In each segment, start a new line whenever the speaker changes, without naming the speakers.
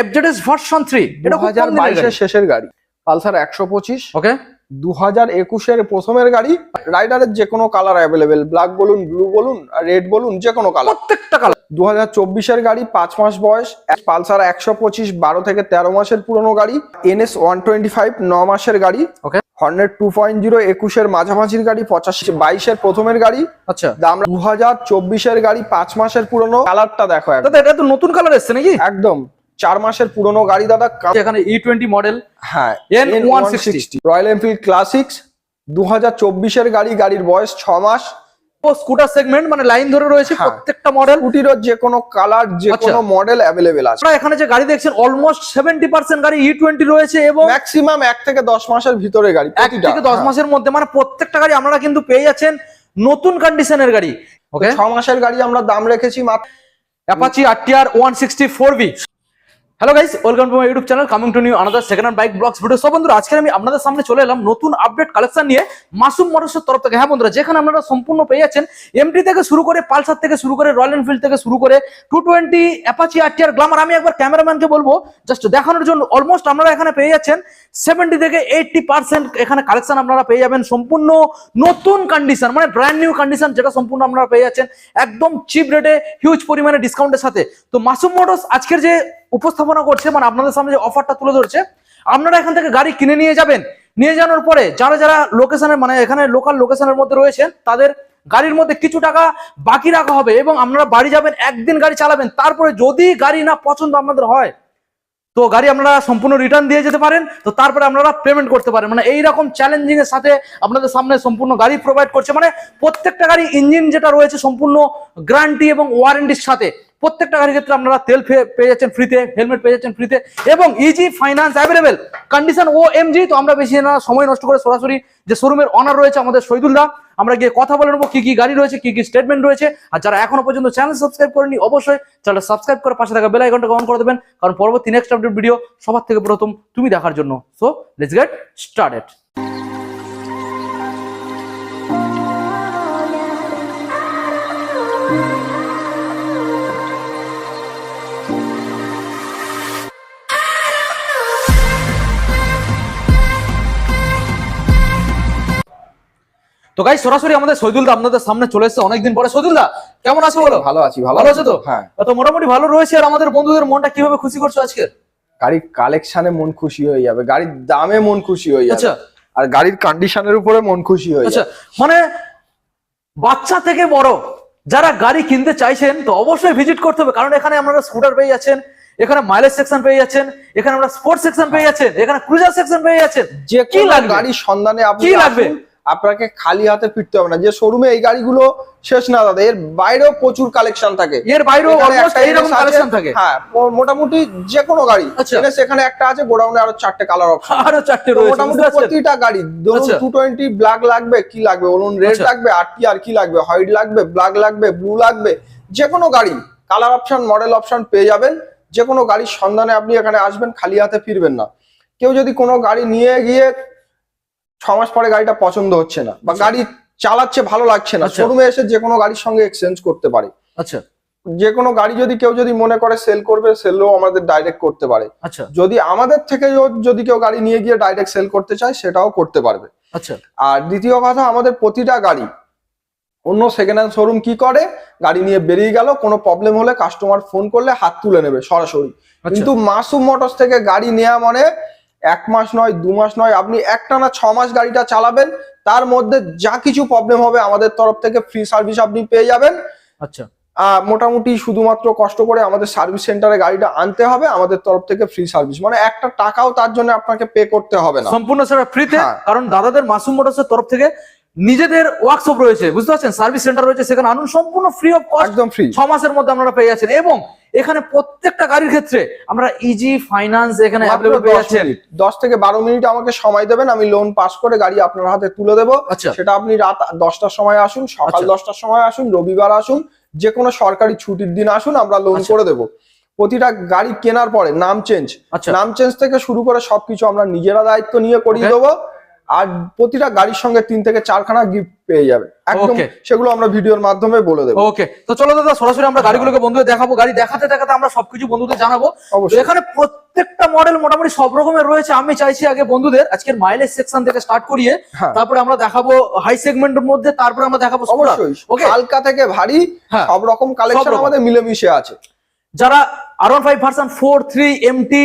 FZS version 3
দু
এটা খুব
হাজার বাইশের শেষের গাড়ি। পালসার একশো পঁচিশ।
ওকে
দু হাজার একুশের প্রথমের গাড়ি। রাইডারের যে কোনো কালার অ্যাভেলেবেল ব্ল্যাক বলুন ব্লু বলুন রেড বলুন যে কোনো কালার
প্রত্যেকটা কালার
দু হাজার চব্বিশের গাড়ি পাঁচ মাস বয়স পালসার একশো পঁচিশ বারো থেকে তেরো মাসের পুরনো গাড়ি এনএস ওয়ান টোয়েন্টি ফাইভ ন মাসের গাড়ি।
Okay.
Hornet two point zero একুশের মাঝামাঝির গাড়ি পঁচাশি বাইশের প্রথমের গাড়ি।
আচ্ছা।
দাম দু হাজার চব্বিশের গাড়ি পাঁচ মাসের পুরনো। কালারটা দেখো।
এটা তো নতুন কালার এসছে নাকি?
একদম। চার মাসের পুরনো গাড়ি দাদা
এখানে ই টোয়েন্টি মডেল
হ্যাঁ
N160
রয়্যাল এনফিল্ড ক্লাসিক্স দু হাজার চব্বিশের গাড়ি গাড়ির বয়স ছ মাস।
স্কুটার সেগমেন্ট মানে লাইন ধরে রয়েছে
হ্যাঁ।
প্রত্যেকটা মডেল
স্কুটিরও যে কোনো কালার যে
আচ্ছা।
কোনো মডেল অ্যাভেলেবেল আছে।
আপনারা এখানে যে গাড়ি দেখছেন অলমোস্ট সেভেন্টি পার্সেন্ট গাড়ি ই টোয়েন্টি রয়েছে এবং
ম্যাক্সিমাম এক থেকে দশ মাসের ভিতরে গাড়ি
এক থেকে দশ
হ্যাঁ।
মাসের মধ্যে মানে প্রত্যেকটা গাড়ি আপনারা কিন্তু পেয়ে যাচ্ছেন নতুন কন্ডিশনের গাড়ি ওকে
ছ মাসের গাড়ি আমরা দাম রেখেছি মাত্র
Apache RTR one sixty four B hello guys welcome to my YouTube channel coming to new another second hand bike blogs video সব বন্ধুরা, আজকে আমি আপনাদের সামনে চলে এলাম নতুন আপডেট কালেকশন নিয়ে মাসুম মোটরসের তরফ থেকে। হ্যাঁ বন্ধুরা, যেখানে আপনারা সম্পূর্ণ পেয়ে যাচ্ছেন এমটি থেকে শুরু করে পালসার থেকে শুরু করে রয়্যাল এনফিল্ড থেকে শুরু করে two twenty Apache RTR Glamour আমি একবার ক্যামেরাম্যানকে বলব জাস্ট দেখানোর জন্য অলমোস্ট আপনারা এখানে পেয়ে যাচ্ছেন সেভেন্টি থেকে এইটটি পার্সেন্ট এখানে কালেকশন আপনারা পেয়ে যাবেন সম্পূর্ণ নতুন কন্ডিশন মানে ব্র্যান্ড নিউ কন্ডিশন যেটা সম্পূর্ণ আপনারা পেয়ে যাচ্ছেন। একদম চিপ রেটে হিউজ পরিমাণে ডিসকাউন্টের সাথে। তো মাসুম মোটরস, আজকের যে উপস্থাপনা করছে মানে আপনাদের সামনে যে অফারটা তুলে ধরছে, আপনারা এখান থেকে গাড়ি কিনে নিয়ে যাবেন। নিয়ে যাওয়ার পরে যারা যারা লোকেশনের মানে এখানে লোকাল লোকেশনের মধ্যে রয়েছেন, তাদের গাড়ির মধ্যে কিছু টাকা বাকি রাখা হবে এবং আপনারা বাড়ি যাবেন, একদিন গাড়ি চালাবেন। তারপরে যদি গাড়ি না পছন্দ আপনাদের হয়, তো গাড়ি আপনারা সম্পূর্ণ রিটার্ন দিয়ে যেতে পারেন, তো তারপরে আপনারা পেমেন্ট করতে পারেন। মানে এইরকম চ্যালেঞ্জিং এর সাথে আপনাদের সামনে সম্পূর্ণ গাড়ি প্রোভাইড করছে। মানে প্রত্যেকটা গাড়ি ইঞ্জিন যেটা রয়েছে সম্পূর্ণ গ্যারান্টি এবং ওয়ারেন্টির সাথে। প্রত্যেকটা গাড়ির ক্ষেত্রে আপনারা তেল পেয়ে যাচ্ছেন ফ্রিতে হেলমেট পেয়ে যাচ্ছেন ফ্রিতে এবং ইজি ফাইন্যান্স অ্যাভেলেবেল কন্ডিশন ও এমজি তো আমরা বেশি না, সময় নষ্ট করে সরাসরি যে শোরুমের অনার রয়েছে আমাদের শহীদুল্লাহ আমরা গিয়ে কথা বলে নেব কি কি গাড়ি রয়েছে, কি কি স্টেটমেন্ট রয়েছে। আর যারা এখনও পর্যন্ত চ্যানেল সাবস্ক্রাইব করেনি অবশ্যই চ্যানেল সাবস্ক্রাইব করে পাশে থাকা বেল আইকনটা অন করে দেবেন, কারণ পরবর্তী নেক্সট আপডেট ভিডিও সবার থেকে প্রথম তুমি দেখার জন্য। সো লেটস গেট স্টার্টেড তো গাই সরাসরি আমাদের শহীদুল দা আপনাদের সামনে চলে এসেছে অনেকদিন পরে। শহীদুল দা কেমন আছো বলো?
ভালো আছি ভালো
ভালো আছো তো?
হ্যাঁ।
তো মোটামুটি ভালো রয়েছে আর আমাদের বন্ধুদের মনটা কীভাবে খুশি করছ আজকে?
গাড়ির কালেকশনে মন খুশি হয়ে যাবে গাড়ির দামে মন খুশি হয়ে যাবে।
আচ্ছা।
আর গাড়ির কন্ডিশনের উপরে মন খুশি হয়ে
আচ্ছা
যাবে।
মানে বাচ্চা থেকে বড় যারা গাড়ি কিনতে চাইছেন তো অবশ্যই ভিজিট করতে হবে। কারণ এখানে আপনারা স্কুটার পেয়ে যাচ্ছেন এখানে মাইলেজ সেকশন পেয়ে যাচ্ছেন এখানে আমরা স্পোর্টস সেকশন পেয়ে যাচ্ছেন এখানে ক্রুজার সেকশন পেয়ে যাচ্ছেন।
যে
কি লাগবে?
গাড়ির সন্ধানে আপনি
কি লাগবে?
আপনাকে খালি হাতে ফিরতে হবে না। যে শোরুমে এই গাড়িগুলো শেষ না দাদা এর বাইরেও প্রচুর কালেকশন থাকে।
এর বাইরেও কালেকশন থাকে।
হ্যাঁ মোটামুটি যে কোনো গাড়ি।
আচ্ছা।
সেখানে একটা আছে গোডাউনে আরও চারটে কালার অপশন
আরও চারটে রয়েছে
মোটামুটি প্রতিটা গাড়ি ধরুন
আচ্ছা।
টু টোয়েন্টি ব্ল্যাক লাগবে কি লাগবে? বলুন রেড
আচ্ছা।
লাগবে আর টি আর কি লাগবে? হোয়াইট লাগবে ব্ল্যাক লাগবে ব্লু লাগবে। যে কোনো গাড়ি কালার অপশন মডেল অপশন পেয়ে যাবেন। যে কোনো গাড়ির সন্ধানে আপনি এখানে আসবেন খালি হাতে ফিরবেন না। কেউ যদি কোনো গাড়ি নিয়ে গিয়ে ছ মাস পরে গাড়িটা পছন্দ হচ্ছে না বা গাড়ি চালাচ্ছে ভালো লাগছে না।
আচ্ছা।
শোরুমে এসে যে কোনো গাড়ির সঙ্গে এক্সচেঞ্জ করতে পারে।
আচ্ছা।
যে কোনো গাড়ি যদি কেউ যদি মনে করে সেল করবে সেলও আমাদের ডাইরেক্ট করতে পারে।
আচ্ছা।
যদি আমাদের থেকে যদি কেউ গাড়ি নিয়ে গিয়ে ডাইরেক্ট সেল করতে চায় সেটাও করতে পারবে।
আচ্ছা।
আর দ্বিতীয় কথা আমাদের প্রতিটা গাড়ি অন্য সেকেন্ড হ্যান্ড শোরুম কি করে? গাড়ি নিয়ে বেরিয়ে গেল কোনো প্রবলেম হলে কাস্টমার ফোন করলে হাত তুলে নেবে সরাসরি।
আচ্ছা।
কিন্তু মাসুম মোটরস থেকে গাড়ি নেওয়া মানে এক মাস নয় দু মাস নয় আপনি একটা না ছ মাস গাড়িটা চালাবেন তার মধ্যে যা কিছু প্রবলেম হবে আমাদের তরফ থেকে ফ্রি সার্ভিস আপনি পেয়ে যাবেন।
আচ্ছা।
আহ, মোটামুটি শুধুমাত্র কষ্ট করে আমাদের সার্ভিস সেন্টারে গাড়িটা আনতে হবে আমাদের তরফ থেকে ফ্রি সার্ভিস মানে একটা টাকাও তার জন্য আপনাকে পে করতে হবে না।
সম্পূর্ণ সেটা ফ্রিতে
হ্যাঁ।
কারণ দাদাদের মাসুম মোটরসের তরফ থেকে নিজেদের ওয়ার্কশপ রয়েছে বুঝতে পারছেন? সার্ভিস সেন্টার রয়েছে সেখানে আনুন সম্পূর্ণ ফ্রি অফ কস্ট
একদম ফ্রি
ছ মাসের মধ্যে আপনারা পেয়ে যাচ্ছেন। এবং এখানে প্রত্যেকটা গাড়ির ক্ষেত্রে আমরা ইজি ফাইন্যান্স এখানে
দশ থেকে বারো মিনিট আমাকে সময় দেবেন আমি লোন পাস করে গাড়ি আপনার হাতে তুলে দেবো।
আচ্ছা।
সেটা আপনি রাত দশটার সময় আসুন সকাল
আচ্ছা।
দশটার সময় আসুন রবিবার আসুন যে কোনো সরকারি ছুটির দিন আসুন আমরা লোন
আচ্ছা।
করে দেবো। প্রতিটা গাড়ি কেনার পরে নাম চেঞ্জ নাম চেঞ্জ থেকে শুরু করে সবকিছু আমরা নিজেরা দায়িত্ব নিয়ে করিয়ে দেবো। আর প্রতিটা গাড়ির সঙ্গে তিন থেকে চারখানা গিফট পেয়ে যাবে। একদম সেগুলো আমরা ভিডিওর মাধ্যমে বলে দেবো।
ওকে তো চলো দাদা সরাসরি আমরা গাড়িগুলোকে বন্ধুদের দেখাবো। গাড়ি দেখাতে দেখাতে আমরা সবকিছু বন্ধুদের জানাব। এখানে প্রত্যেকটা মডেল মোটামুটি সব রকমের রয়েছে। আমি চাইছি আগে বন্ধুদের আজকের মাইলেজ সেকশন থেকে স্টার্ট করিয়ে
হ্যাঁ।
তারপরে আমরা দেখাবো হাই সেগমেন্টের মধ্যে তারপরে আমরা দেখাবো।
অবশ্যই।
ওকে
হালকা থেকে ভারী
হ্যাঁ।
সব রকম কালেকশন আমাদের মিলেমিশে আছে।
যারা R one five version four three MT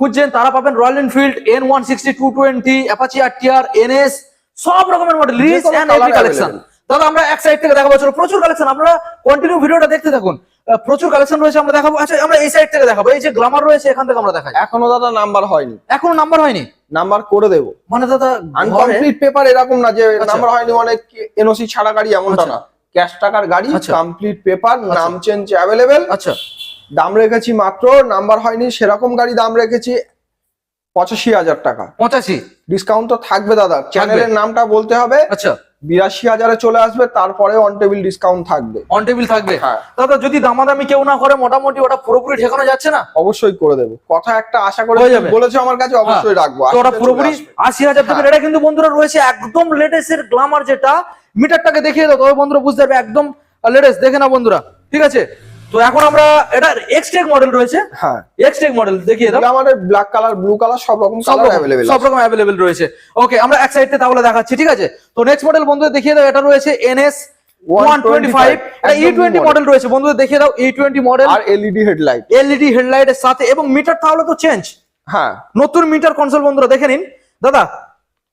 খুঁজছেন তারা পাবেন Royal Enfield N one sixty two twenty Apache R TR NS সব রকমের মডেল রিচ এভরি কালেকশন। দাদা আমরা এক সাইড থেকে দেখাবো চলো প্রচুর কালেকশন আপনারা কন্টিনিউ ভিডিওটা দেখতে থাকুন। প্রচুর কালেকশন রয়েছে আমরা দেখাবো। আচ্ছা আমরা এই সাইড থেকে দেখাবো এই যে গ্লামার রয়েছে এখান থেকে আমরা দেখাই।
এখনও দাদা নাম্বার হয়নি।
এখনও নাম্বার হয়নি?
নাম্বার করে দেবো।
মানে দাদা
আনকমপ্লিট পেপার এরকম না যে
আচ্ছা।
নাম্বার হয়নি মানে এনওসি ছাড়া গাড়ি এমনটা
আচ্ছা।
না। ক্যাশ টাকার গাড়ি
আচ্ছা।
কমপ্লিট পেপার নাম চেঞ্জ অ্যাভেলেবেল
আচ্ছা।
দাম রেখেছি মাত্র নাম্বার হয়নি সেরকম গাড়ি দাম রেখেছি পঁচাশি হাজার টাকা।
পঁচাশি?
ডিসকাউন্ট তো থাকবে দাদা চ্যানেলের নামটা বলতে হবে।
আচ্ছা।
বিরাশি হাজারে চলে আসবে তারপরে অন টেবিল ডিসকাউন্ট থাকবে।
অন টেবিল থাকবে।
হ্যাঁ।
দাদা যদি দামাদামি কেউ না করে মোটামুটি ওটা পুরোপুরি ঠেকানো যাচ্ছে না?
অবশ্যই করে দেবো। কথা একটা আশা করে
হয়ে যাবে।
বলেছে আমার কাছে অবশ্যই রাখব।
ওটা পুরোপুরি আশি হাজার টাকার।
হ্যাঁ।
এটা কিন্তু বন্ধুরা রয়েছে একদম লেটেস্ট এর গ্লামার যেটা। মিটারটাকে দেখিয়ে দাও তবে বন্ধুরা বুঝতে পারবে একদম লেটেস্ট দেখে না বন্ধুরা। ঠিক আছে? তো এখন আমরা এটা এক্সটেক মডেল রয়েছে।
হ্যাঁ।
এক্সটেক মডেল দেখিয়ে দাও।
আমাদের ব্ল্যাক কালার ব্লু কালার সব রকম
সব
কালার অ্যাভেলেবেল
সব রকম অ্যাভেলেবেল রয়েছে। ওকে আমরা এক সাইড তাহলে দেখাচ্ছি ঠিক আছে? তো নেক্সট মডেল বন্ধুদের দেখিয়ে দাও এটা রয়েছে NS one twenty five E
একদম
টোয়েন্টি
new
মডেল রয়েছে। বন্ধুদের দেখিয়ে দাও ই টোয়েন্টি মডেল
আর এলইডি হেডলাইট
এলইডি হেডলাইটের সাথে এবং মিটার তাহলে তো চেঞ্জ
হ্যাঁ।
নতুন মিটার কনসোল বন্ধুরা দেখে নিন। দাদা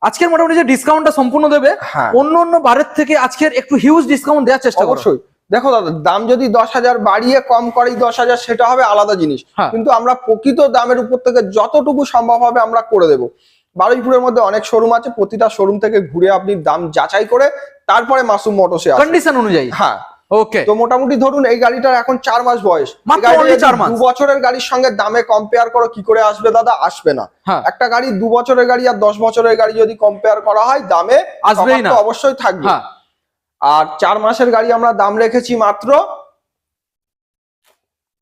আজকের মোটামুটি যে ডিসকাউন্টটা সম্পূর্ণ দেবে
হ্যাঁ।
অন্য অন্য বারের থেকে আজকের একটু হিউজ ডিসকাউন্ট দেওয়ার চেষ্টা করো।
অবশ্যই। দেখো দাদা দাম যদি দশ হাজার বাড়িয়ে কম করে দশ হাজার সেটা হবে আলাদা জিনিস।
হ্যাঁ।
কিন্তু আমরা প্রকৃত দামের উপর থেকে যতটুকু সম্ভব হবে আমরা করে দেবো। বারুইপুরের মধ্যে অনেক শোরুম আছে প্রতিটা শোরুম থেকে ঘুরে আপনি দাম যাচাই করে তারপরে মাসুম মোটরসে
কন্ডিশন অনুযায়ী?
হ্যাঁ।
ওকে
তো মোটামুটি ধরুন এই গাড়িটার এখন চার মাস বয়স। দু বছরের গাড়ির সঙ্গে দামে কম্পেয়ার করো কি করে আসবে দাদা? আসবে না।
হ্যাঁ।
একটা গাড়ি দু বছরের গাড়ি আর দশ বছরের গাড়ি যদি কম্পেয়ার করা হয় দামে তফাৎ অবশ্যই থাকবে।
হ্যাঁ।
আর চার মাসের গাড়ি আমরা দাম রেখেছি মাত্র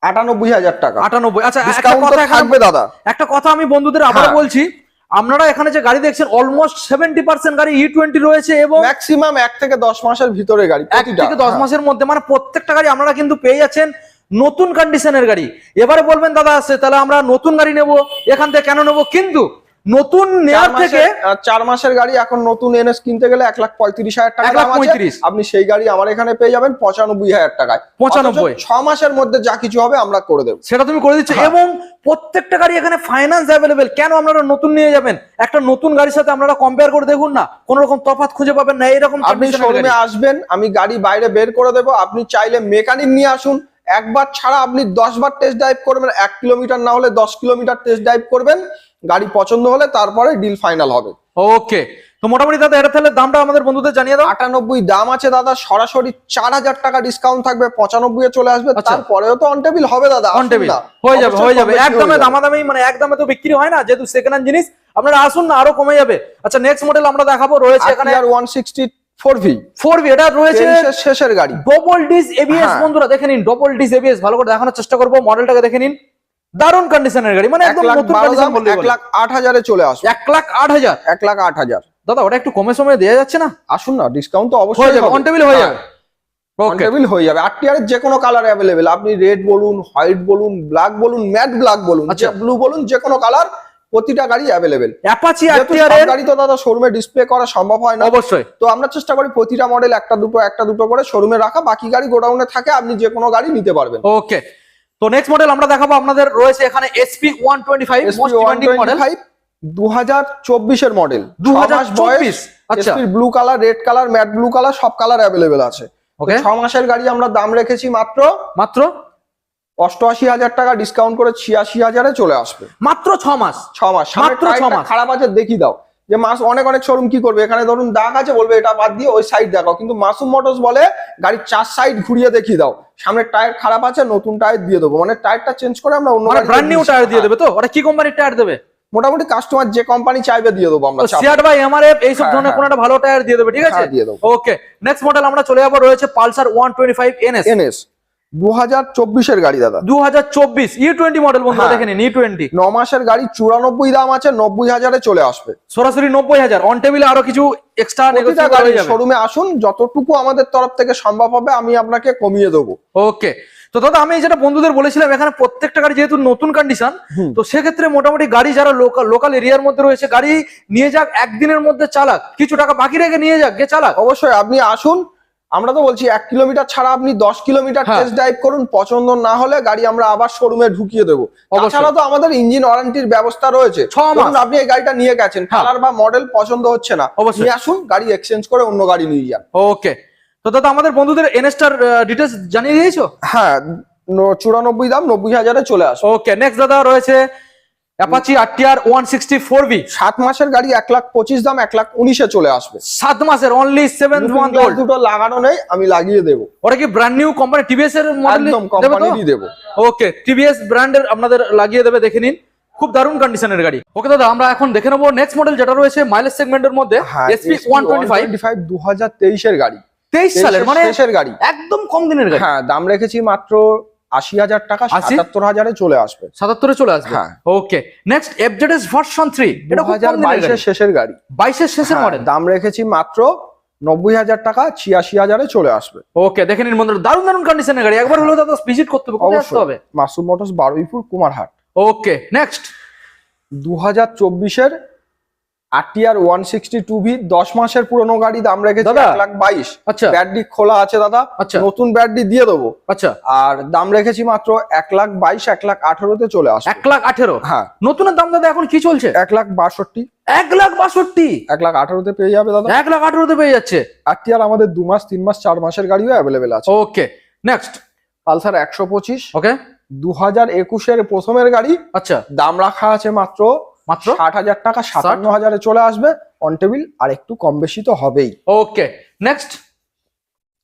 আটানব্বই হাজার টাকা।
আটানব্বই আচ্ছা একটা কথা
থাকবে দাদা।
একটা কথা আমি বন্ধুদের আবার
হ্যাঁ।
বলছি আপনারা এখানে যে গাড়ি দেখছেন অলমোস্ট সেভেন্টি পার্সেন্ট গাড়ি ই টোয়েন্টি রয়েছে এবং
ম্যাক্সিমাম এক থেকে দশ মাসের ভিতরে গাড়ি
এক থেকে দশ
হ্যাঁ।
মাসের মধ্যে মানে প্রত্যেকটা গাড়ি আপনারা কিন্তু পেয়ে যাচ্ছেন নতুন কন্ডিশনের গাড়ি। এবারে বলবেন দাদা আছে তাহলে আমরা নতুন গাড়ি নেব এখান থেকে কেন নেব? কিন্তু নতুন
চার
নেওয়ার থেকে
চার মাসের গাড়ি এখন নতুন এনএস কিনতে গেলে এক লাখ পঁয়ত্রিশ হাজার টাকা
পঁয়ত্রিশ।
আপনি সেই গাড়ি আমার এখানে পেয়ে যাবেন পঁচানব্বই হাজার টাকায়।
পঁচানব্বই।
ছ মাসের মধ্যে যা কিছু হবে আমরা করে দেবো।
সেটা তুমি করে দিচ্ছ।
হ্যাঁ।
এবং প্রত্যেকটা গাড়ি এখানে ফাইন্যান্স অ্যাভেলেবেল কেন আপনারা নতুন নিয়ে যাবেন? একটা নতুন গাড়ির সাথে আপনারা কম্পেয়ার করে দেখুন না। কোন রকম তফাৎ খুঁজে পাবেন না। এরকম
আপনি শোরুমে আসবেন আমি গাড়ি বাইরে বের করে দেবো। আপনি চাইলে মেকানিক নিয়ে আসুন। একবার ছাড়া আপনি দশ বার টেস্ট ড্রাইভ করবেন। এক কিলোমিটার না হলে দশ কিলোমিটার টেস্ট ড্রাইভ করবেন। গাড়ি পছন্দ হলে তারপরে ডিল ফাইনাল হবে।
ওকে তো মোটামুটি দাদা এটা তাহলে দামটা আমাদের বন্ধুদের জানিয়ে দাও।
আটানব্বই দাম আছে দাদা সরাসরি চার হাজার টাকা ডিসকাউন্ট থাকবে পঁচানব্বই এ চলে আসবে
আচ্ছা।
তারপরেও তো অন টেবিল হবে দাদা
অন টেবিল হয়ে যাবে হয়ে যাবে। একদমে। দামাদামি মানে একদমে তো বিক্রি হয় না যেহেতু সেকেন্ড হ্যান্ড জিনিস আপনারা আসুন না আরও কমে যাবে। আচ্ছা নেক্সট মডেল আমরা দেখাবো রয়েছে এখানে
আর one sixty four V
four B এটা রয়েছে
শেষের গাড়ি।
Double disc ABS. বন্ধুরা দেখে নিন ডবল ডিস এবিএস ভালো করে দেখানোর চেষ্টা করব মডেলটাকে দেখে নিন। দারুণ কন্ডিশনের গাড়ি মানে
এক
একদম নতুন কন্ডিশন
দাম
বললেই
এক লাখ আট হাজারে চলে আসবে
এক লাখ আট হাজার?
এক লাখ আট হাজার।
দাদা ওটা একটু কমে সময়ে দেওয়া যাচ্ছে না?
আসুন না ডিসকাউন্ট তো
হয়ে
অবশ্যই
যাবে অন টেবিল হয়ে যাবে।
অন
ওকে
টেবিল হয়ে যাবে। আর টিয়ারের যে কোনো কালার অ্যাভেলেবেল আপনি রেড বলুন হোয়াইট বলুন ব্ল্যাক বলুন ম্যাট ব্ল্যাক বলুন
আচ্ছা।
ব্লু বলুন যে কোনো কালার প্রতিটা গাড়ি অ্যাভেলেবেল
অ্যাপাচি আরটিআর
গাড়ি তো দাদা শোরুমে ডিসপ্লে করা সম্ভব হয় না।
অবশ্যই।
তো আমরা চেষ্টা করি প্রতিটা মডেল একটা দুটো একটা দুটো করে শোরুমে রাখা। বাকি গাড়ি গোডাউনে থাকে আপনি যে কোনো গাড়ি নিতে পারবেন।
ওকে তো নেক্সট মডেল আমরা দেখাবো আপনাদের রয়েছে এখানে SP one twenty five model
দু হাজার চব্বিশের মডেল
2024 আচ্ছা।
Blue colour red colour matte blue colour সব কালার অ্যাভেলেবেল আছে।
ওকে
ছ মাসের গাড়ি আমরা দাম রেখেছি মাত্র
মাত্র?
অষ্টআশি হাজার টাকা ডিসকাউন্ট করে ছিয়াশি হাজারে চলে আসবে।
মাত্র ছ মাস
ছ মাস
মাত্র ছ মাস।
খারাপ আছে দেখি দাও। যে মাস অনেক অনেক শোরুম কি করবে? এখানে ধরুন দাগ আছে বলবে এটা বাদ দিয়ে ওই সাইড দেখাও। কিন্তু মাসুম মোটরস বলে গাড়ির চার সাইড ঘুরিয়ে দেখিয়ে দাও। সামনের টায়ার খারাপ আছে নতুন টায়ার দিয়ে দেবো। মানে টায়ারটা চেঞ্জ করে আমরা অন্য
মানে ব্র্যান্ড নিউ টায়ার দিয়ে
হ্যাঁ,
দেবে তো? ওটা কি কোম্পানির টায়ার দেবে?
মোটামুটি কাস্টমার যে কোম্পানি চাইবে দিয়ে দেবো আমরা
সিয়াট বা এমআরএফ এইসব
হ্যাঁ,
ধরনের
হ্যাঁ।
কোন একটা ভালো টায়ার দিয়ে দেবে ঠিক আছে?
হ্যাঁ, দিয়ে দেবো।
ওকে নেক্সট মডেল আমরা চলে যাব রয়েছে Pulsar one twenty five NS
NS দু হাজার চব্বিশের গাড়ি দাদা।
দু হাজার চব্বিশ ই টোয়েন্টি মডেল বন্ধুরা
হ্যাঁ।
দেখে নিন ই
ন মাসের গাড়ি চুরানব্বই দাম আছে নব্বই হাজারে চলে আসবে।
সরাসরি নব্বই হাজার। অন টেবিলে আরও কিছু এক্সট্রা
প্রতিটা গাড়ি শোরুমে আসুন যতটুকু আমাদের তরফ থেকে সম্ভব হবে আমি আপনাকে কমিয়ে দেবো।
ওকে তো দাদা আমি যেটা বন্ধুদের বলেছিলাম এখানে প্রত্যেকটা গাড়ি যেহেতু নতুন কন্ডিশন তো সেক্ষেত্রে মোটামুটি গাড়ি যারা লোকাল লোকাল এরিয়ার মধ্যে রয়েছে গাড়ি নিয়ে যাক একদিনের মধ্যে চালাক। কিছু টাকা বাকি রেখে নিয়ে যাক গে চালাক।
অবশ্যই আপনি আসুন আমরা তো বলছি এক কিলোমিটার ছাড়া আপনি দশ কিলোমিটার
হ্যাঁ।
টেস্ট ড্রাইভ করুন পছন্দ না হলে গাড়ি আমরা আবার শোরুমে ঢুকিয়ে দেবো। তাছাড়া তো আমাদের ইঞ্জিন ওয়ারেন্টির ব্যবস্থা রয়েছে। আপনি এই গাড়িটা নিয়ে গেছেন
হ্যাঁ।
কালার বা মডেল পছন্দ হচ্ছে না
অবশ্যই।
নিয়ে আসুন গাড়ি এক্সচেঞ্জ করে অন্য গাড়ি নিয়ে যান
ওকে তো দাদা আমাদের বন্ধুদের এনএসটার ডিটেলস জানিয়ে দিয়েছ
হ্যাঁ চুরানব্বই দাম নব্বই হাজারে চলে আসো
ওকে নেক্সট দাদা রয়েছে Apache RTR one sixty four B
সাত মাসের গাড়ি এক লাখ পঁচিশ দাম এক লাখ উনিশে চলে আসবে।
সাত মাসের অনলি সেভেন ওয়ান
দুটো লাগানো নেই আমি লাগিয়ে দেবো।
ওটা কি ব্র্যান্ড নিউ কোম্পানি টিভিএস এর মডেল
একদম
তো?
দেবো।
ওকে টিভিএস ব্র্যান্ডের আপনাদের লাগিয়ে দেবে দেখে নিন। খুব দারুণ কন্ডিশনের গাড়ি। ওকে দাদা আমরা এখন দেখে নেব নেক্সট মডেল যেটা রয়েছে মাইলেজ সেগমেন্টের মধ্যে SP one twenty five
five দু হাজার তেইশের গাড়ি।
তেইশ সালের মানে
গাড়ি।
একদম কম দিনের গাড়ি।
হ্যাঁ দাম রেখেছি মাত্র আশি হাজার টাকা সাতাত্তর হাজারে চলে আসবে।
সাতাত্তরে চলে আসবে?
হ্যাঁ।
Okay next FZS version three এটা
হাজার বাইশের শেষের গাড়ি।
বাইশের শেষের
হ্যাঁ,
মডেল
দাম রেখেছি মাত্র নব্বই হাজার টাকা ছিয়াশি হাজারে চলে আসবে।
ওকে দেখে নিন বন্ধুরা দারুণ দারুণ কন্ডিশনের গাড়ি। একবার হলেও দাদা ভিজিট করতে হবে
অবশ্যই।
হবে?
Masum motors Baruipur Kumarhat.
Okay next
দু হাজার চব্বিশের RTR one sixty two V দশ মাসের পুরনো গাড়ি দাম রেখেছি। এক লাখ বাইশ।
আচ্ছা।
ব্যাটারি খোলা আছে দাদা।
আচ্ছা।
নতুন ব্যাটারি দিয়ে দেবো।
আচ্ছা।
আর দাম রেখেছি মাত্র এক লাখ বাইশ এক লাখ আঠারোতে চলে আসবে।
এক লাখ আঠেরো?
হ্যাঁ।
নতুনের দাম দাদা এখন কি চলছে?
এক লাখ বাষট্টি।
এক লাখ বাষট্টি?
এক লাখ আঠারোতে পেয়ে যাবে দাদা।
এক লাখ আঠেরোতে পেয়ে যাচ্ছে।
আরটিআর আমাদের দু মাস তিন মাস চার মাসের গাড়িও অ্যাভেলেবেল আছে।
ওকে নেক্সট
পালসার একশো পঁচিশ।
ওকে
দু হাজার একুশের প্রথমের গাড়ি।
আচ্ছা।
দাম রাখা আছে মাত্র
মাত্র
ষাট হাজার টাকা সাতান্ন হাজারে চলে আসবে অন টেবিল আর একটু কম বেশি তো হবেই।
ওকে নেক্সট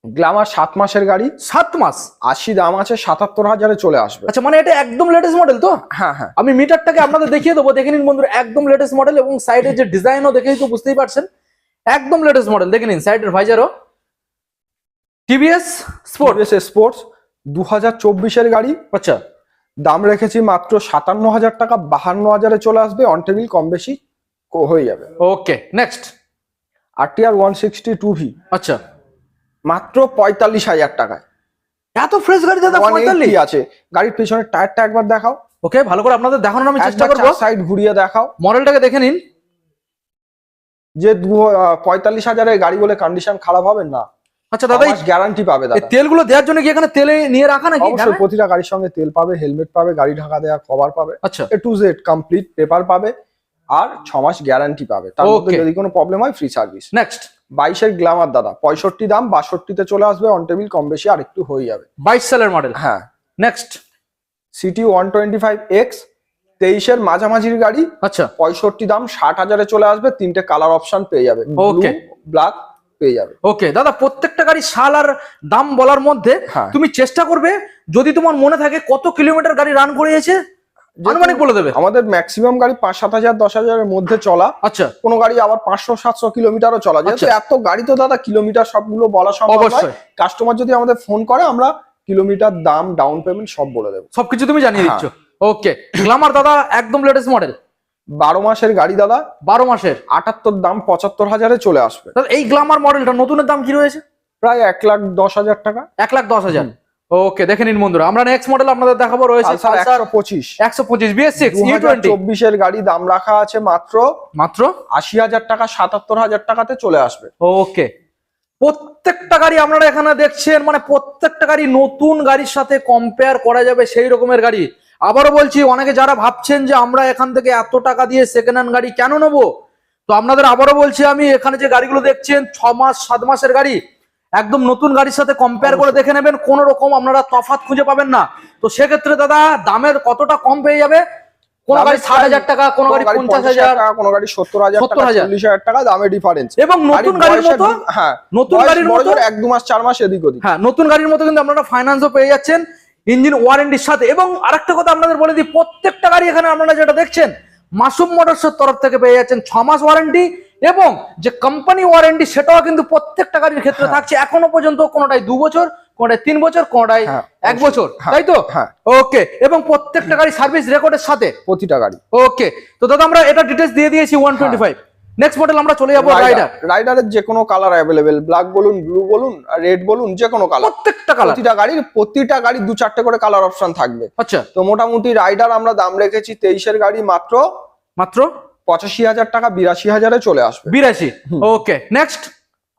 গ্লামার সাত মাসের গাড়ি।
সাত মাস?
আশি দাম আছে সাতাত্তর হাজারে চলে আসবে।
আচ্ছা মানে এটা একদম লেটেস্ট মডেল তো?
হ্যাঁ হ্যাঁ।
আমি মিটারটাকে আপনাদের দেখিয়ে দেবো দেখে নিন বন্ধুরা একদম লেটেস্ট মডেল এবং সাইডের যে ডিজাইনও দেখেই তো বুঝতেই পারছেন। একদম লেটেস্ট মডেল দেখে নিন সাইডের ভাইজারও টিভিএস স্পোর্ট
স্পোর্টস দু হাজার চব্বিশের গাড়ি।
আচ্ছা।
দাম রেখেছি মাত্র সাতান্ন হাজার টাকা বাহান্ন হাজারে চলে আসবে অন টেবিল কম বেশি হয়ে যাবে।
Okay next
RTR one sixty two V
আচ্ছা।
মাত্র পঁয়তাল্লিশ হাজার টাকায়।
এত ফ্রেশ গাড়ি দাদা
180
পঁয়তাল্লিশ?
আছে। গাড়ির পেছনের টায়ারটা একবার দেখাও।
ওকে ভালো করে আপনাদের দেখানোর আমি চেষ্টা করব।
সাইড ঘুরিয়ে দেখাও।
মডেলটাকে দেখে নিন।
যে পঁয়তাল্লিশ হাজারের গাড়ি বলে কন্ডিশন খারাপ হবে না।
আচ্ছা দাদা
গ্যারান্টি পাবে দাদা।
তেলগুলো দেওয়ার জন্য কি এখানে তেলে নিয়ে রাখা নাকি?
অবশ্যই প্রতিটা গাড়ির সঙ্গে তেল পাবে হেলমেট পাবে গাড়ি ঢাকা দেওয়া কভার পাবে।
আচ্ছা।
A to Z complete paper পাবে আর ছ মাস গ্যারান্টি পাবে। তার মধ্যে যদি কোনো প্রবলেম হয় ফ্রি সার্ভিস
নেক্সট
বাইশের গ্লামার দাদা পঁয়ষট্টি দাম বাষট্টিতে চলে আসবে অন টেবিল কম বেশি আর একটু হয়ে যাবে।
বাইশ সালের মডেল
হ্যাঁ।
Next
CT one twenty five X তেইশের মাঝামাঝির গাড়ি
আচ্ছা।
পঁয়ষট্টি দাম ষাট হাজারে চলে আসবে তিনটে কালার অপশন পেয়ে যাবে. ব্ল্যাক পেয়ে যাবে।
ওকে দাদা প্রত্যেকটা গাড়ি সাল আর দাম বলার মধ্যে
হ্যাঁ।
তুমি চেষ্টা করবে যদি তোমার মনে থাকে কত কিলোমিটার গাড়ি রান করিয়েছে আনুমানিক বলে দেবে।
আমাদের ম্যাক্সিমাম গাড়ি পাঁচ সাত হাজার দশ হাজারের মধ্যে চলা।
আচ্ছা।
কোনো গাড়ি আবার পাঁচশো সাতশো কিলোমিটারও চলা। যেহেতু
আচ্ছা।
এত গাড়ি তো দাদা কিলোমিটার সবগুলো বলা সম্ভব নয়।
অবশ্যই।
কাস্টমার যদি আমাদের ফোন করে আমরা কিলোমিটার দাম ডাউন পেমেন্ট সব বলে দেবো।
সবকিছু তুমি জানিয়ে
হ্যাঁ।
দিচ্ছ। ওকে গ্লামার দাদা একদম লেটেস্ট মডেল
বারো মাসের গাড়ি দাদা?
বারো মাসের?
আটাত্তর দাম পঁচাত্তর হাজারে চলে আসবে।
এই গ্লামার মডেলটা নতুনের দাম কি রয়েছে?
প্রায় এক লাখ দশ হাজার টাকা।
এক লাখ দশ হাজার। ওকে দেখে নিন বন্ধুরা। আমরা নেক্সট মডেল আপনাদের দেখাবো রয়েছে
একশো পঁচিশ।
একশো পঁচিশ বিএস সিক্স
চব্বিশের গাড়ি দাম রাখা আছে মাত্র
মাত্র?
আশি হাজার টাকা সাতাত্তর হাজার টাকাতে চলে আসবে।
ওকে। প্রত্যেকটা গাড়ি আপনারা এখানে দেখছেন মানে প্রত্যেকটা গাড়ি নতুন গাড়ির সাথে কম্পেয়ার করা যাবে সেই রকমের গাড়ি। আবারও বলছি অনেকে যারা ভাবছেন যে আমরা এখান থেকে এত টাকা দিয়ে সেকেন্ড হ্যান্ড গাড়ি কেন নেব? তো আপনাদের আবারও বলছি আমি এখানে যে গাড়িগুলো দেখছেন ছ মাস সাত মাসের গাড়ি একদম নতুন গাড়ির সাথে কম্পেয়ার করে দেখে নেবেন কোন রকম আপনারা তফাৎ খুঁজে পাবেন না। তো সেক্ষেত্রে দাদা দামের কতটা কম পেয়ে যাবে? কোন গাড়ি ষাট হাজার টাকা কোন গাড়ি পঞ্চাশ হাজার
কোনো গাড়ি সত্তর হাজার
70,000
টাকা চল্লিশ হাজার টাকা দামের ডিফারেন্স
এবং নতুন গাড়ির মতো
হ্যাঁ
নতুন গাড়ির মতো
এক দু মাস চার মাস এদিক ওদিক।
হ্যাঁ নতুন গাড়ির মতো কিন্তু আপনারা ফাইন্যান্সও পেয়ে যাচ্ছেন। ইঞ্জিন ওয়ারেন্টির সাথে। এবং আরেকটা কথা আপনাদের বলে দিই প্রত্যেকটা গাড়ি এখানে আপনারা যেটা দেখছেন মাসুম মোটরসের তরফ থেকে পেয়ে যাচ্ছেন ছ মাস ওয়ারেন্টি এবং যে কোম্পানি ওয়ারেন্টি সেটাও কিন্তু প্রত্যেকটা গাড়ির ক্ষেত্রে
হ্যাঁ।
থাকছে। এখনও পর্যন্ত কোনোটাই দু বছর কোনটায় তিন বছর কোনটায়
হ্যাঁ,
এক বছর।
হ্যাঁ,
তাই তো। ওকে এবং প্রত্যেকটা গাড়ি সার্ভিস রেকর্ডের সাথে।
প্রতিটা গাড়ি।
ওকে তো দাদা আমরা এটা ডিটেলস দিয়ে দিয়েছি one twenty five next model আমরা চলে যাব রাইডার
রাইডারের যে কোনো কালার অ্যাভেলেবেল ব্ল্যাক বলুন ব্লু বলুন রেড বলুন যে কোনো কালার
প্রত্যেকটা কালার
প্রতিটা গাড়ির প্রতিটা গাড়ি দু চারটে করে কালার অপশন থাকবে।
আচ্ছা।
তো মোটামুটি রাইডার আমরা দাম রেখেছি তেইশের গাড়ি মাত্র
মাত্র?
পঁচাশি হাজার টাকা বিরাশি হাজারে চলে আসবে।
বিরাশি। Okay next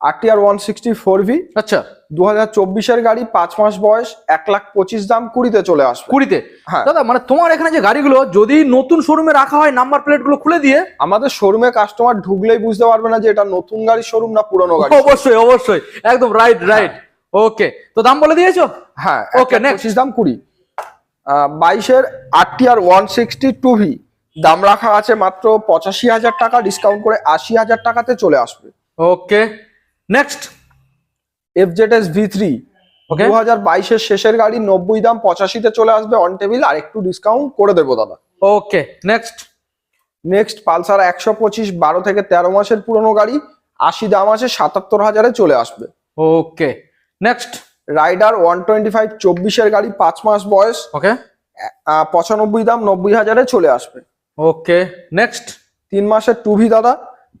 RTR one sixty four V
আচ্ছা।
দু হাজার চব্বিশের গাড়ি পাঁচ মাস বয়স এক লাখ পঁচিশ দাম কুড়িতে চলে আসবে।
কুড়িতে?
হ্যাঁ।
দাদা মানে তোমার এখানে যে গাড়িগুলো যদি নতুন শোরুমে রাখা হয় নাম্বার প্লেটগুলো খুলে দিয়ে?
আমাদের শোরুমে কাস্টমার ঢুকলেই বুঝতে পারবে না যে এটা নতুন গাড়ির শোরুম না পুরনো গাড়ি
অবশ্যই অবশ্যই। একদম রাইট রাইট ওকে তো দাম বলে দিয়েছ?
হ্যাঁ ওকে. পঁচিশ দাম কুড়ি। বাইশের RTR one sixty two V দাম রাখা আছে মাত্র পঁচাশি হাজার টাকা ডিসকাউন্ট করে আশি হাজার টাকাতে চলে আসবে।
Okay next
FZS V three
okay
দু হাজার বাইশের শেষের গাড়ি নব্বই দাম পঁচাশিতে চলে আসবে অন টেবিল আর একটু ডিসকাউন্ট করে দেবো দাদা।
ওকে নেক্সট
নেক্সট পালসার একশো পঁচিশ বারো থেকে তেরো মাসের পুরনো গাড়ি আশি দাম আছে সাতাত্তর হাজারে চলে আসবে।
Okay next
Raider one twenty five চব্বিশের গাড়ি পাঁচ মাস বয়স।
ওকে
পঁচানব্বই দাম নব্বই হাজারে চলে আসবে।
ওকে নেক্সট
তিন মাসের টুভি দাদা।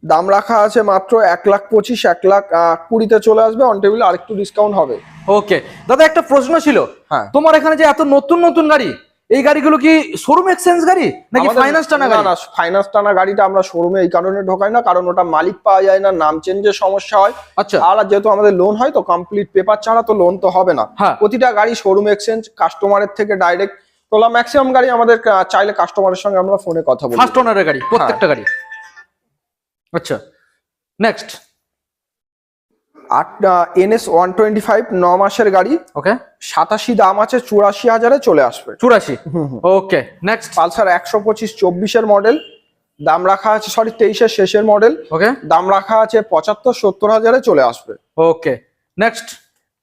দাম রাখা আছে মাত্র এক লাখ পঁচিশ এক লাখ কুড়িতে চলে আসবে। অন টেবিল আরেকটু ডিসকাউন্ট হবে।
ওকে দাদা একটা প্রশ্ন ছিল।
হ্যাঁ।
তোমার এখানে যে এত নতুন নতুন গাড়ি এই গাড়িগুলো কি শোরুম এক্সচেঞ্জ গাড়ি নাকি ফাইন্যান্স টানা গাড়ি?
না ফাইন্যান্স টানা গাড়িটা আমরা শোরুমে এই কারণে ঢোকাই না কারণ ওটা মালিক পাওয়া যায় না নাম চেঞ্জের সমস্যা হয়।
আচ্ছা।
আর যেহেতু আমাদের লোন হয় তো কমপ্লিট পেপার ছাড়া তো লোন তো হবে না।
হ্যাঁ।
প্রতিটা গাড়ি শোরুম এক্সচেঞ্জ কাস্টমারের থেকে ডাইরেক্ট তোলা ম্যাক্সিমাম গাড়ি আমাদের চাইলে কাস্টমারের সঙ্গে আমরা ফোনে কথা বলি।
ফার্স্ট ওনারের গাড়ি প্রত্যেকটা গাড়ি। আচ্ছা নেক্সট
আট এনএস ওয়ান টোয়েন্টি ফাইভ ন মাসের গাড়ি।
ওকে
সাতাশি দাম আছে চুরাশি হাজারে চলে আসবে।
চুরাশি? ওকে নেক্সট
পালসার একশো পঁচিশ চব্বিশের মডেল দাম রাখা আছে সরি তেইশের শেষের মডেল
ওকে
দাম রাখা আছে পঁচাত্তর সত্তর হাজারে চলে আসবে।
Okay next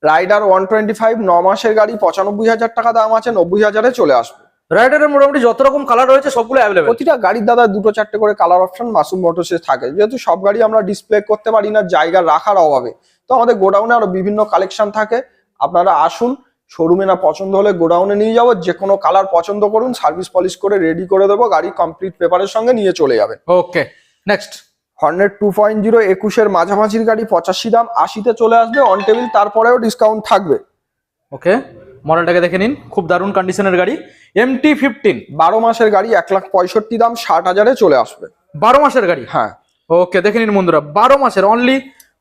Raider one twenty five ন মাসের গাড়ি পঁচানব্বই হাজার টাকা দাম আছে নব্বই হাজারে চলে আসবে।
রাইডারের মোটামুটি যত রকম কালার রয়েছে সবগুলো অ্যাভেলেবেল
প্রতিটা গাড়ির দাদা দুটো চারটে করে কালার অপশন মাসুম মোটরসে থাকে। যেহেতু সব গাড়ি আমরা ডিসপ্লে করতে পারি না জায়গা রাখার অভাবে। তো আমাদের গোডাউনে আরও বিভিন্ন কালেকশন থাকে। আপনারা আসুন শোরুমে না পছন্দ হলে গোডাউনে নিয়ে যাব যে কোনো কালার পছন্দ করুন সার্ভিস পলিশ করে রেডি করে দেবো গাড়ি কমপ্লিট পেপারের সঙ্গে নিয়ে চলে যাবে।
Okay next
Hornet two point zero একুশের মাঝামাঝির গাড়ি পঁচাশি দাম আশিতে চলে আসবে অন টেবিল তারপরেও ডিসকাউন্ট থাকবে।
ওকে মডেলটাকে দেখে নিন। খুব দারুণ কন্ডিশনের গাড়ি। এমটি ফিফটিন
বারো মাসের গাড়ি এক লাখ পঁয়ষট্টি দাম ষাট হাজারে চলে আসবে।
বারো মাসের গাড়ি?
হ্যাঁ।
ওকে দেখে নিন বন্ধুরা। বারো মাসের অনলি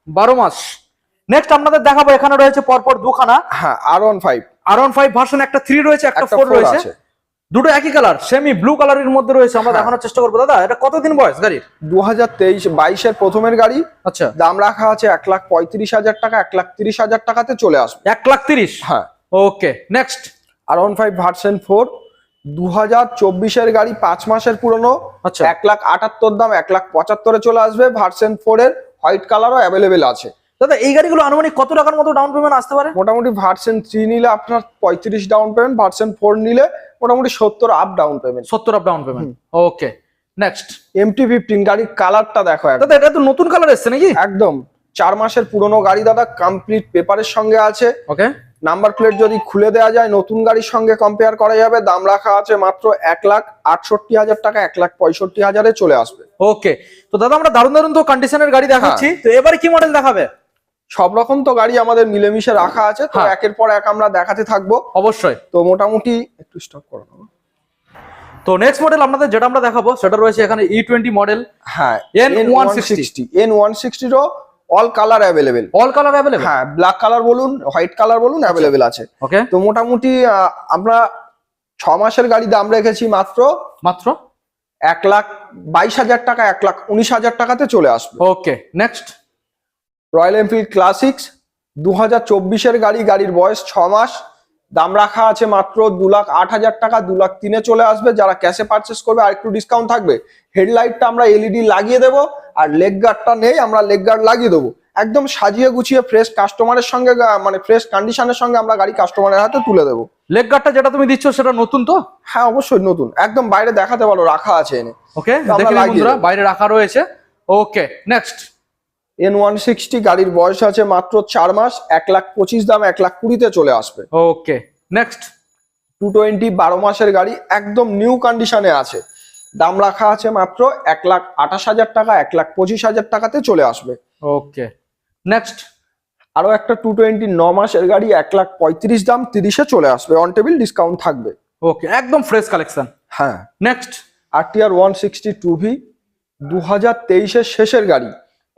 বারো মাস। নেক্সট আপনাদের দেখাবো এখানে রয়েছে পরপর দুখানা।
হ্যাঁ R one five
R one five version একটা থ্রি রয়েছে একটা ফোর রয়েছে। দুটো একই কালার সেমি ব্লু কালারের মধ্যে রয়েছে আমরা
হ্যাঁ।
দেখানোর চেষ্টা করব। দাদা এটা কতদিন বয়স গাড়ির?
দু হাজার তেইশ বাইশের প্রথমের গাড়ি।
আচ্ছা।
দাম রাখা আছে এক লাখ পঁয়ত্রিশ হাজার টাকা এক লাখ তিরিশ হাজার টাকাতে চলে আসবে।
এক লাখ তিরিশ?
হ্যাঁ।
Okay next
R one five version four দু হাজার চব্বিশের গাড়ি পাঁচ মাসের পুরনো।
আচ্ছা।
এক লাখ আটাত্তর দাম এক লাখ পঁচাত্তরে চলে আসবে। ভার্সেন ফোর এর হোয়াইট কালারও অ্যাভেলেবেল আছে।
দাদা এই গাড়িগুলো আনুমানিক কত টাকার মতো ডাউন পেমেন্ট আসতে পারে?
মোটামুটি ভার্সেন থ্রি নিলে আপনার পঁয়ত্রিশ ডাউন পেমেন্ট ভার্সন ফোর নিলে মোটামুটি সত্তর আপ ডাউন পেমেন্ট
সত্তর up down payment okay next
MT fifteen গাড়ির কালারটা দেখো
দাদা এটা তো নতুন কালার এসছে নাকি?
একদম। চার মাসের পুরনো গাড়ি দাদা কমপ্লিট পেপারের সঙ্গে আছে।
ওকে
নাম্বার প্লেট যদি খুলে দেওয়া যায় নতুন গাড়ির সঙ্গে কম্পেয়ার করা যাবে। দাম রাখা আছে মাত্র এক লাখ আটষট্টি হাজার টাকা এক লাখ পঁয়ষট্টি হাজারে চলে আসবে।
ওকে তো দাদা আমরা দারুণ দারুণ তো কন্ডিশনের গাড়ি দেখাচ্ছি। তো এবারে কি মডেল দেখাবে?
সব রকম তো গাড়ি আমাদের মিলেমিশে রাখা আছে। তো
হ্যাঁ।
একের পর এক আমরা দেখাতে থাকব।
অবশ্যই।
তো মোটামুটি একটু স্টপ করো।
তো নেক্সট মডেল আপনাদের যেটা আমরা দেখাবো সেটা রয়েছে এখানে ই টোয়েন্টি মডেল
হ্যাঁ
N160
N one সিক্সটিরও all colour available
all colour available
হ্যাঁ ব্ল্যাক কালার বলুন হোয়াইট কালার বলুন অ্যাভেলেবেল আছে।
ওকে
তো মোটামুটি আমরা ছ মাসের গাড়ি দাম রেখেছি মাত্র
মাত্র?
এক লাখ বাইশ হাজার টাকা এক লাখ উনিশ হাজার টাকাতে চলে আসবে।
Okay next
Royal Enfield classics দু হাজার চব্বিশের গাড়ি গাড়ির বয়স ছ মাস। দাম রাখা আছে মাত্র দু লাখ আট হাজার টাকা দু লাখ তিনে চলে আসবে। যারা ক্যাশে পারচেস করবে আর একটু ডিসকাউন্ট থাকবে। হেডলাইটটা আমরা এলইডি লাগিয়ে দেবো আর লেগ গার্ডটা নেই আমরা লেগ গার্ড লাগিয়ে দেবো। একদম সাজিয়ে গুছিয়ে ফ্রেশ কাস্টমারের সঙ্গে মানে ফ্রেশ কন্ডিশনের সঙ্গে আমরা গাড়ি কাস্টমারের হাতে তুলে দেবো।
লেগ গার্ডটা যেটা তুমি দিচ্ছ সেটা নতুন তো?
হ্যাঁ অবশ্যই নতুন। একদম বাইরে দেখাতে পারো রাখা আছে এনে।
ওকে বাইরে রাখা রয়েছে। Okay next
N one sixty গাড়ির বয়স আছে মাত্র চার মাস এক লাখ পঁচিশ দাম এক লাখ কুড়িতে চলে আসবে।
ওকে নেক্সট
টু টোয়েন্টি বারো মাসের গাড়ি একদম নিউ কন্ডিশনে আছে। দাম রাখা আছে মাত্র এক লাখ আঠাশ হাজার টাকা এক লাখ পঁচিশ হাজার টাকাতে চলে আসবে।
ওকে নেক্সট
আরও একটা টু টোয়েন্টি ন মাসের গাড়ি এক লাখ পঁয়ত্রিশ দাম তিরিশে চলে আসবে। অন টেবিল ডিসকাউন্ট থাকবে।
ওকে একদম ফ্রেশ কালেকশন
হ্যাঁ।
Next
R T R one sixty two V দু হাজার তেইশের শেষের গাড়ি।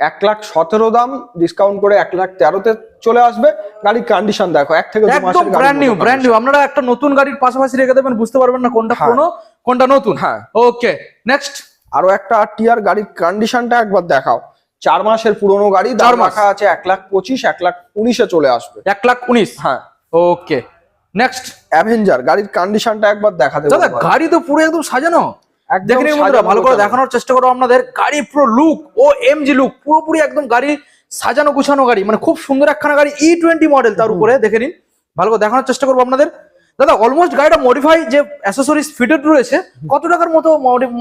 এক লাখ সতেরো দাম ডিসকাউন্ট করে এক লাখ তেরোতে চলে আসবে। গাড়ির কন্ডিশন দেখো এক থেকে
একদম ব্র্যান্ড নিউ ব্র্যান্ড নিউ আপনারা একটা নতুন গাড়ির পাশাপাশি রেখে দেবেন বুঝতে পারবেন না কোনটা
হ্যাঁ।
পুরনো কোনটা নতুন।
হ্যাঁ।
ওকে নেক্সট
আরও একটা টিআর গাড়ির কন্ডিশনটা একবার দেখাও। চার মাসের পুরনো গাড়ি
চার।
রাখা আছে এক লাখ পঁচিশ এক লাখ উনিশে চলে আসবে।
এক লাখ উনিশ?
হ্যাঁ।
ওকে নেক্সট
অ্যাভেঞ্জার গাড়ির কন্ডিশনটা একবার দেখাতে
দাদা গাড়ি তো পুরো একদম সাজানো। দেখে নিন বন্ধুরা ভালো করে দেখানোর চেষ্টা করব আপনাদের। গাড়ি পুরো লুক ও এমজি লুক পুরোপুরি একদম গাড়ি সাজানো গুছানো গাড়ি মানে খুব সুন্দর একখানা গাড়ি ই টোয়েন্টি মডেল তার উপরে দেখে নিন। ভালো করে দেখানোর চেষ্টা করব আপনাদের। দাদা অলমোস্ট গাড়িটা মডিফাই যে অ্যাসেসরিজ ফিটেড রয়েছে কত টাকার মতো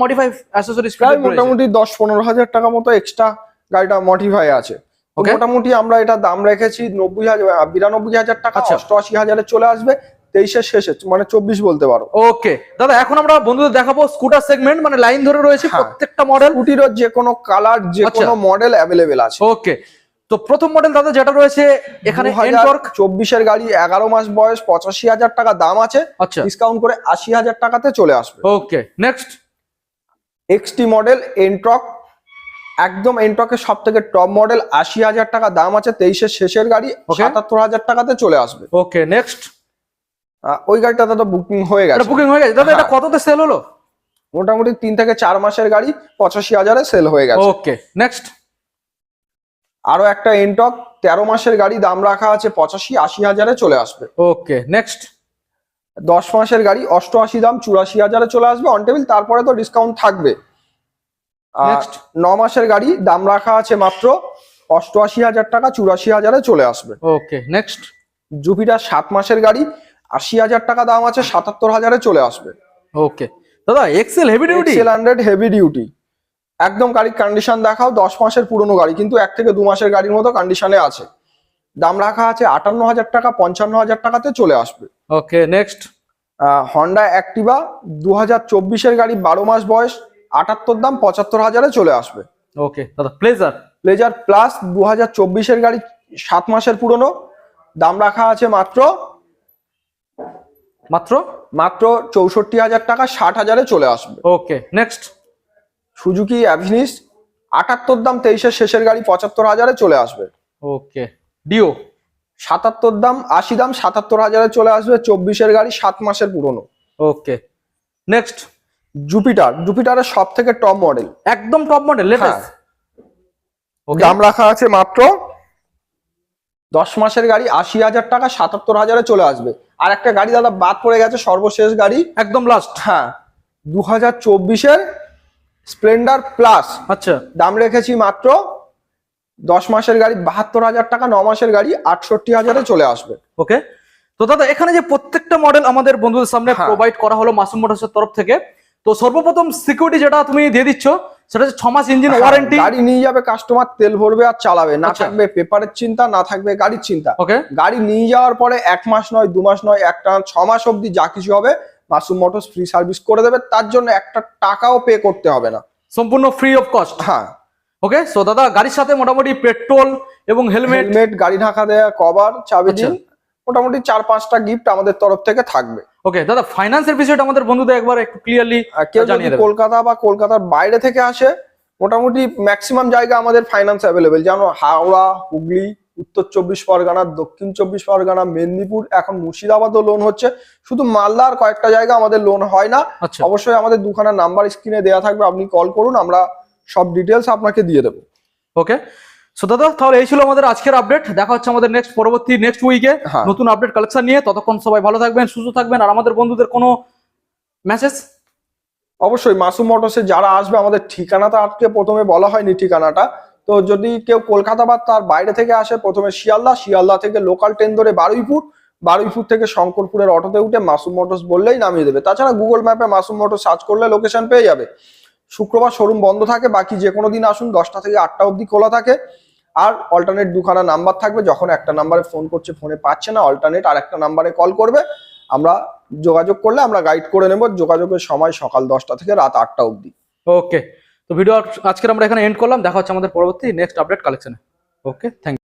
মডিফাই অ্যাসেসরিজ
প্রায় মোটামুটি দশ পনেরো হাজার টাকা মতো এক্সট্রা গাড়িটা মডিফাই আছে। মোটামুটি আমরা এটা দাম রেখেছি নব্বই হাজার বিরানব্বই হাজার টাকা
আচ্ছা।
অষ্টআশি হাজারে চলে আসবে। তেইশের শেষে মানে চব্বিশ বলতে পারো।
ওকে দাদা এখন আমরা বন্ধুদের দেখাবো স্কুটার সেগমেন্ট মানে লাইন ধরে রয়েছে
হ্যাঁ।
প্রত্যেকটা মডেল
স্কুটিরও যে কোনো কালার যে
আচ্ছা।
কোনো মডেল অ্যাভেলেবেল আছে।
ওকে তো প্রথম মডেল দাদা যেটা রয়েছে এখানে এনটর্ক
চব্বিশের গাড়ি এগারো মাস বয়স পঁচাশি হাজার টাকা দাম আছে।
আচ্ছা।
ডিসকাউন্ট করে আশি হাজার টাকাতে চলে আসবে।
Okay next
XT model Ntorq একদম এনট্রকের সব থেকে টপ মডেল আশি হাজার টাকা দাম আছে তেইশের শেষের গাড়ি. সাতাত্তর হাজার টাকাতে চলে আসবে।
ওকে নেক্সট
ওই গাড়িটা তো বুকিং হয়ে গেছে।
বুকিং হয়ে গেছে। দাদা এটা
হ্যাঁ।
কততে সেল হলো?
মোটামুটি তিন থেকে চার মাসের গাড়ি পঁচাশি হাজারে সেল হয়ে গেছে।
ওকে নেক্সট
আরও একটা এনটক তেরো মাসের গাড়ি দাম রাখা আছে পঁচাশি আশি হাজারে চলে আসবে।
ওকে নেক্সট
দশ মাসের গাড়ি অষ্টআশি দাম চুরাশি হাজারে চলে আসবে অন টেবিল তারপরে তো ডিসকাউন্ট থাকবে।
Next.
ন মাসের গাড়ি দাম রাখা আছে মাত্র অষ্টআশি হাজার টাকা চুরাশি হাজারে চলে আসবে।
ওকে নেক্সট
জুপিটার সাত মাসের গাড়ি আশি হাজার টাকা দাম আছে সাতাত্তর হাজারে চলে আসবে।
ওকে। দাদা XL heavy duty
XL hundred heavy duty একদম গাড়ির কন্ডিশন দেখাও দশ মাসের পুরনো গাড়ি কিন্তু এক থেকে দু মাসের গাড়ির মতো কন্ডিশনে আছে। দাম রাখা আছে আটান্ন হাজার টাকা পঞ্চান্ন হাজার টাকাতে চলে আসবে।
ওকে নেক্সট
হন্ডা অ্যাক্টিভা দু হাজার চব্বিশের গাড়ি বারো মাস বয়স আটাত্তর দাম পঁচাত্তর হাজারে চলে আসবে।
ওকে দাদা প্লেজার
প্লেজার প্লাস দু হাজার চব্বিশের গাড়ি সাত মাসের পুরনো। দাম রাখা আছে মাত্র
মাত্র?
মাত্র চৌষট্টি হাজার টাকা ষাট হাজারে চলে আসবে।
ওকে নেক্সট
সুজুকি অ্যাভিনিস আটাত্তর দাম তেইশের শেষের গাড়ি পঁচাত্তর হাজারে চলে আসবে।
ওকে ডিও
সাতাত্তর দাম আশি দাম সাতাত্তর হাজারে চলে আসবে চব্বিশের গাড়ি সাত মাসের পুরনো।
ওকে নেক্সট
জুপিটার জুপিটারের সব থেকে টপ মডেল
একদম টপ মডেল লেটেস্ট ওকে।
দাম রাখা আছে মাত্র দশ মাসের গাড়ি আশি হাজার টাকা সাতাত্তর হাজারে চলে আসবে। আর একটা গাড়ি দাদা বাদ পড়ে গেছে সর্বশেষ গাড়ি।
একদম লাস্ট
হ্যাঁ দু হাজার চব্বিশের স্প্লেন্ডার প্লাস
আচ্ছা।
দাম রেখেছি মাত্র দশ মাসের গাড়ি বাহাত্তর হাজার টাকা ন মাসের গাড়ি আটষট্টি হাজারে চলে আসবে।
ওকে। তো দাদা এখানে যে প্রত্যেকটা মডেল আমাদের বন্ধুদের সামনে
হ্যাঁ।
প্রোভাইড করা হলো মাসুম মোটরসের তরফ থেকে তো সর্বপ্রথম সিকিউরিটি যেটা তুমি দিয়ে দিচ্ছ সেটা হচ্ছে ছ মাস ইঞ্জিন
হ্যাঁ,
ওয়ারেন্টি
গাড়ি নিয়ে যাবে কাস্টমার তেল ভরবে আর চালাবে। না
আচ্ছা।
থাকবে পেপারের চিন্তা না থাকবে গাড়ির চিন্তা।
ওকে
গাড়ি নিয়ে যাওয়ার পরে এক মাস নয় দু মাস নয় একটা ছ মাস অবধি যা কিছু হবে মাসুম মোটরস ফ্রি সার্ভিস করে দেবে। তার জন্য একটা টাকাও পে করতে হবে না।
সম্পূর্ণ ফ্রি অফ কস্ট
হ্যাঁ।
ওকে সো দাদা গাড়ির সাথে মোটামুটি পেট্রোল এবং হেলমেট
হেলমেট গাড়ি ঢাকা দেয়া কভার চাবি
আচ্ছা।
মোটামুটি চার পাঁচটা গিফট আমাদের তরফ থেকে থাকবে।
ওকে দাদা ফাইন্যান্সের বিষয়টা আমাদের বন্ধুদের একবার একটু ক্লিয়ারলি
কেউ যদি কলকাতা বা কলকাতার বাইরে থেকে আসে মোটামুটি ম্যাক্সিমাম জায়গা আমাদের ফাইন্যান্স অ্যাভেলেবেল যেমন হাওড়া হুগলি উত্তর চব্বিশ পরগনা দক্ষিণ চব্বিশ পরগনা মেদিনীপুর এখন মুর্শিদাবাদও লোন হচ্ছে। শুধু মালদার কয়েকটা জায়গা আমাদের লোন হয় না।
আচ্ছা।
অবশ্যই আমাদের দুখানা নাম্বার স্ক্রিনে দেওয়া থাকবে। আপনি কল করুন আমরা সব ডিটেলস আপনাকে দিয়ে দেবো।
ওকে সো দাদা তাহলে এই ছিল আমাদের আজকের আপডেট দেখা হচ্ছে আমাদের নেক্সট পরবর্তী নেক্সট উইকে
হ্যাঁ।
নতুন আপডেট কালেকশন নিয়ে। ততক্ষণ সবাই ভালো থাকবেন সুস্থ থাকবেন আর আমাদের বন্ধুদের কোনো মেসেজ
অবশ্যই মাসুম মোটরসে যারা আসবে আমাদের ঠিকানাটা আজকে প্রথমে বলা হয়নি ঠিকানাটা। তো যদি কেউ কলকাতা বা তার বাইরে থেকে আসে প্রথমে শিয়ালদা শিয়ালদা থেকে লোকাল ট্রেন ধরে বারুইপুর। বারুইপুর থেকে শঙ্করপুরের অটোতে উঠে মাসুম মোটরস বললেই নামিয়ে দেবে। তাছাড়া গুগল ম্যাপে মাসুম মোটর সার্চ করলে লোকেশন পেয়ে যাবে। শুক্রবার শোরুম বন্ধ থাকে, বাকি যে কোনো দিন আসুন, দশটা থেকে আটটা অবধি খোলা থাকে। আর অল্টারনেট দুখানা নাম্বার থাকবে, যখন একটা নাম্বারে ফোন করছে ফোনে পাচ্ছে না অল্টারনেট আর একটা নাম্বারে কল করবে। আমরা যোগাযোগ করলে আমরা গাইড করে নেব, যোগাযোগের সময় সকাল দশটা থেকে রাত আটটা অবধি।
ওকে তো ভিডিও আজকের আমরা এখানে এন্ড করলাম, দেখা হচ্ছে আমাদের পরবর্তী নেক্সট আপডেট কালেকশনে ওকে থ্যাংক